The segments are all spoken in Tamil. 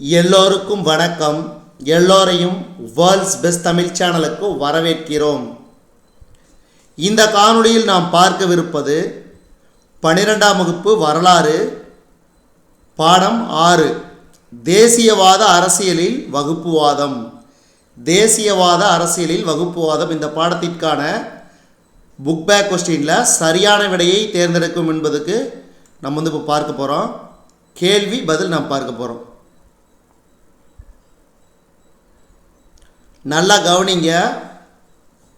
எல்லோருக்கும் வணக்கம். எல்லோரையும் வேர்ல்ட்ஸ் பெஸ்ட் தமிழ் சேனலுக்கு வரவேற்கிறோம். இந்த காணொளியில் நாம் பார்க்கவிருப்பது பனிரெண்டாம் வகுப்பு வரலாறு பாடம் ஆறு தேசியவாத அரசியலில் வகுப்புவாதம். தேசியவாத அரசியலில் வகுப்புவாதம். இந்த பாடத்திற்கான புக் பேக் கொஸ்டினில் சரியான விடையை தேர்ந்தெடுக்கும் என்பதுக்கு நம்ம வந்து இப்போ பார்க்க போகிறோம் கேள்வி பதில் நாம் பார்க்க போகிறோம் நல்லா கவனிங்க.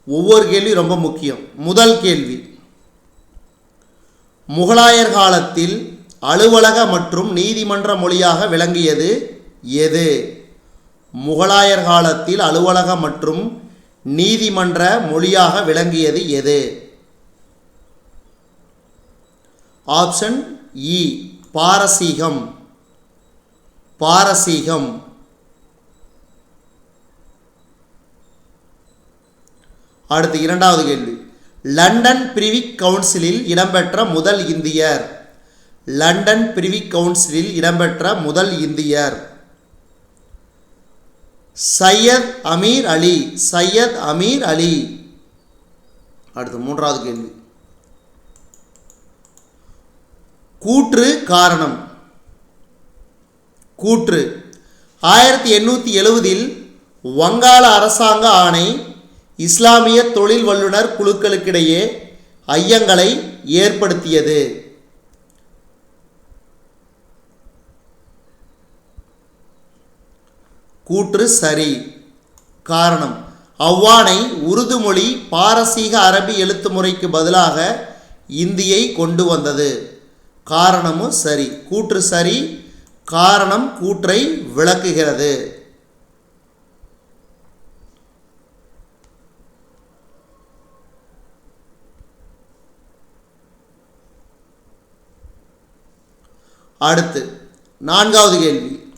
ஒவ்வொரு கேள்வியும் ரொம்ப முக்கியம். முதல் கேள்வி. முகலாயர் காலத்தில் அலுவலக மற்றும் நீதிமன்ற மொழியாக விளங்கியது எது? முகலாயர் காலத்தில் அலுவலக மற்றும் நீதிமன்ற மொழியாக விளங்கியது எது? Option E. பாரசீகம். பாரசீகம். அடுத்து இரண்டாவது கேள்வி. லண்டன் பிரிவிக் கவுன்சிலில் இடம்பெற்ற முதல் இந்தியர். லண்டன் பிரிவிக் கவுன்சிலில் இடம்பெற்ற முதல் இந்தியர். சையத் அமீர் அலி சையத் அமீர் அலி. அடுத்து மூன்றாவது கேள்வி. கூற்று காரணம். கூற்று. ஆயிரத்தி எண்ணூற்றி எழுவதில் வங்காள அரசாங்க ஆணை இஸ்லாமிய தொழில் வல்லுனர் குழுக்களுக்கிடையே ஐயங்களை ஏற்படுத்தியது. கூற்று சரி. காரணம் அவ்வாணை உருது மொழி பாரசீக அரபி எழுத்து முறைக்கு பதிலாக இந்தியை கொண்டு வந்தது. காரணமும் சரி. கூற்று சரி. காரணம் கூற்றை விளக்குகிறது. அடுத்து நான்காவது கேள்வி.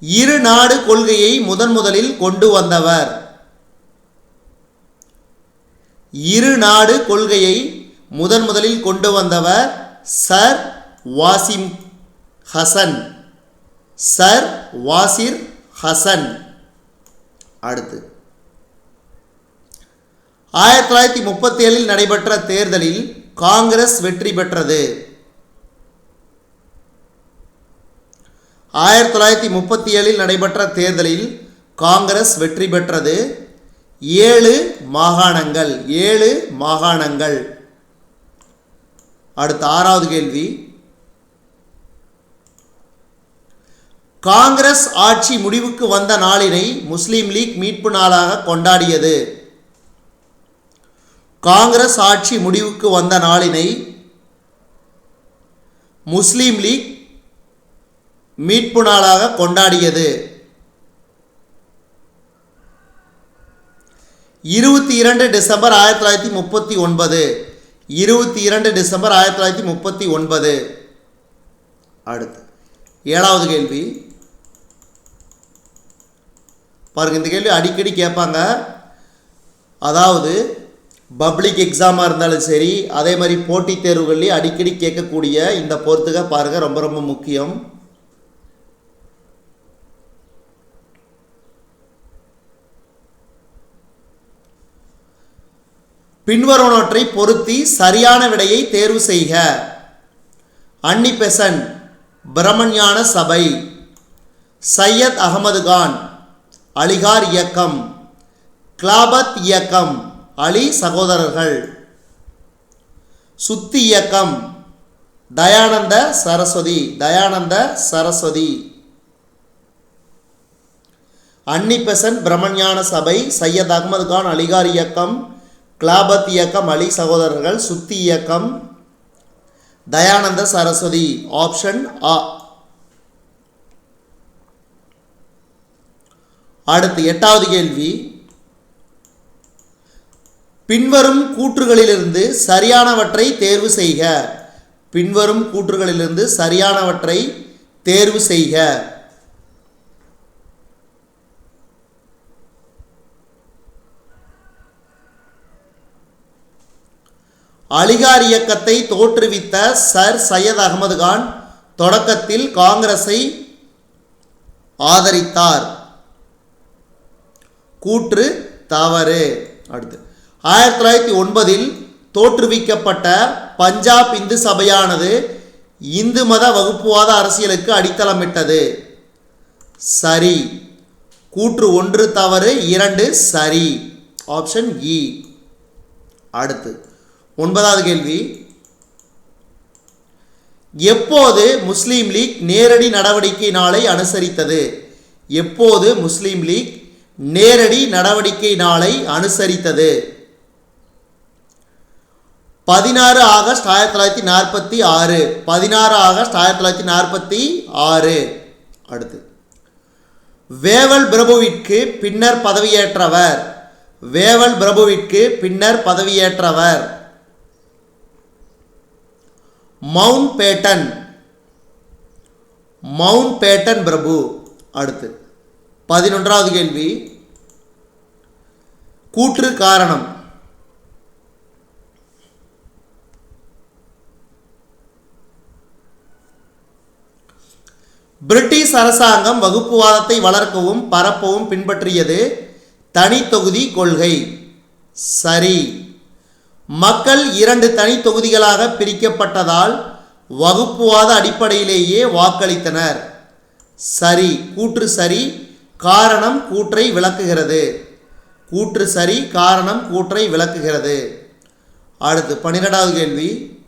இரு நாடு கொள்கையை முதன் முதலில் கொண்டு வந்தவர். இரு நாடு கொள்கையை முதன் முதலில் கொண்டு வந்தவர் சர் வாசிம் ஹசன். சர் வாசிர் ஹசன். அடுத்து ஆயிரத்தி தொள்ளாயிரத்தி முப்பத்தி ஏழில் நடைபெற்ற தேர்தலில் காங்கிரஸ் வெற்றி பெற்றது. ஆயிரத்தி தொள்ளாயிரத்தி முப்பத்தி ஏழில் நடைபெற்ற தேர்தலில் காங்கிரஸ் வெற்றி பெற்றது. ஏழு மாகாணங்கள் ஏழு மாகாணங்கள். அடுத்த ஆறாவது கேள்வி. காங்கிரஸ் ஆட்சி முடிவுக்கு வந்த நாளினை முஸ்லீம் லீக் மீட்பு நாளாக கொண்டாடியது. காங்கிரஸ் ஆட்சி முடிவுக்கு வந்த நாளினை முஸ்லீம் லீக் மீட்பு நாளாக கொண்டாடியது. இருபத்தி இரண்டு டிசம்பர் ஆயிரத்தி தொள்ளாயிரத்தி முப்பத்தி ஒன்பது. இருபத்தி இரண்டு டிசம்பர் ஆயிரத்தி தொள்ளாயிரத்தி முப்பத்தி ஒன்பது. அடுத்து ஏழாவது கேள்வி. பாருங்க இந்த கேள்வி அடிக்கடி கேட்பாங்க. அதாவது பப்ளிக் எக்ஸாமாக இருந்தாலும் சரி அதே மாதிரி போட்டித் தேர்வுகள்லேயும் அடிக்கடி கேட்கக்கூடிய இந்த பொறுத்துக பாருங்கள் ரொம்ப ரொம்ப முக்கியம். பின்வருவனவற்றை பொருத்தி சரியான விடையை தேர்வு செய்க. அன்னி பெசன் பிரமஞான சபை. சையத் அகமது கான் அலிகார் இயக்கம். கிளாபத் இயக்கம். அலி சகோதரர்கள். சுத்தி இயக்கம். தயானந்த சரஸ்வதி தயானந்த சரஸ்வதி. அன்னி பிரம்மஞான பிரமஞான சபை சையத் அகமது கான் அலிகார் இயக்கம். கிளாபத் இயக்கம் அலி சகோதரர்கள் சுத்தி இயக்கம். தயானந்த சரஸ்வதி ஆப்ஷன் ஆ. அடுத்து எட்டாவது கேள்வி. பின்வரும் கூற்றுகளிலிருந்து சரியானவற்றை தேர்வு செய்க. பின்வரும் கூற்றுகளிலிருந்து சரியானவற்றை தேர்வு செய்க. அலிகார் இயக்கத்தை தோற்றுவித்த சர் சையத் அகமது கான் தொடக்கத்தில் காங்கிரஸை ஆதரித்தார். கூற்று தவறு. அடுத்து. ஆயிரத்தி தொள்ளாயிரத்தி ஒன்பதில் தோற்றுவிக்கப்பட்ட பஞ்சாப் இந்து சபையானது இந்து மத வகுப்புவாத அரசியலுக்கு அடித்தளமிட்டது. சரி. கூற்று ஒன்று தவறு இரண்டு சரி. ஆப்ஷன் இ e. அடுத்து ஒன்பதாவது கேள்வி. எப்போது முஸ்லீம் லீக் நேரடி நடவடிக்கை நாளை அனுசரித்தது? எப்போது முஸ்லீம் லீக் நேரடி நடவடிக்கை நாளை அனுசரித்தது? பதினாறு ஆகஸ்ட் ஆயிரத்தி தொள்ளாயிரத்தி நாற்பத்தி ஆறு. பதினாறு ஆகஸ்ட் ஆயிரத்தி தொள்ளாயிரத்தி நாற்பத்தி ஆறு. அடுத்து. வேவல் பிரபுவிற்கு பின்னர் பதவியேற்றவர். வேவல் பிரபுவிற்கு பின்னர் பதவியேற்றவர். மவுண்ட் பேட்டன் மவுண்ட் பேட்டன் பிரபு. அடுத்து. பதினொன்றாவது கேள்வி. கூற்று காரணம். பிரிட்டிஷ் அரசாங்கம் வகுப்புவாதத்தை வளர்க்கவும் பரப்பவும் பின்பற்றியது தனி தொகுதி கொள்கை. சரி. மக்கள் இரண்டு தனி தொகுதிகளாக பிரிக்கப்பட்டதால் வகுப்புவாத அடிப்படையிலேயே வாக்களித்தனர். சரி. கூற்று சரி காரணம் கூற்றை விளக்குகிறது. கூற்று சரி காரணம் கூற்றை விளக்குகிறது. அடுத்து பன்னிரெண்டாவது கேள்வி.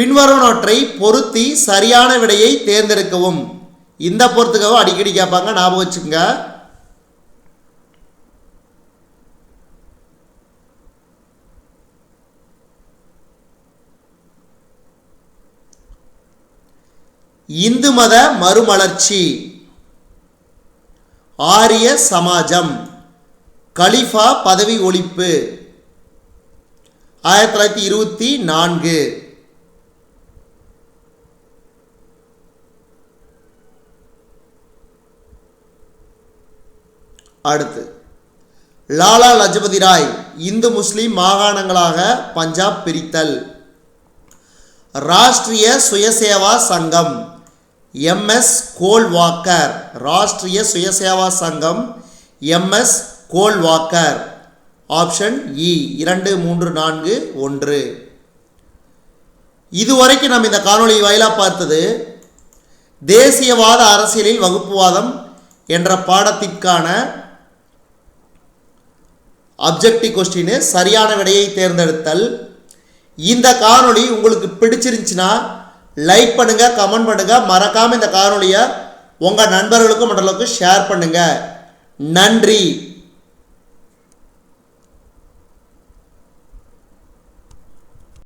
பின்வருவனவற்றை பொருத்தி சரியான விடையை தேர்ந்தெடுக்கவும். இந்த பொறுத்துக்கவும் அடிக்கடி கேட்பாங்க ஞாபகம் வச்சுக்கோங்க. இந்து மத மறுமலர்ச்சி. ஆரிய சமாஜம். கலிஃபா பதவி ஒழிப்பு. ஆயிரத்தி தொள்ளாயிரத்தி இருபத்தி நான்கு. அடுத்து. லாலா லஜபதி ராய் இந்து முஸ்லீம் மாகாணங்களாக பஞ்சாப் பிரித்தல். ராஷ்டிரிய சுயசேவா சங்கம் எம்எஸ் கோல் வாக்கர் ராஷ்ட்ரிய சுயசேவா சங்கம் எம்எஸ் கோல் வாக்கர் ஆப்ஷன் இ இரண்டு மூன்று நான்கு ஒன்று. இதுவரைக்கும் நம்ம இந்த காணொலி வாயிலாக பார்த்தது தேசியவாத அரசியலில் வகுப்புவாதம் என்ற பாடத்திற்கான அப்ஜெக்டிவ் கொஸ்டின் சரியான விடையை தேர்ந்தெடுத்தல். இந்த காணொளி உங்களுக்கு பிடிச்சிருந்துச்சுன்னா லைக் பண்ணுங்க கமெண்ட் பண்ணுங்க. மறக்காம இந்த காணொளியை உங்கள் நண்பர்களுக்கும் மற்றளவுக்கு ஷேர் பண்ணுங்க. நன்றி.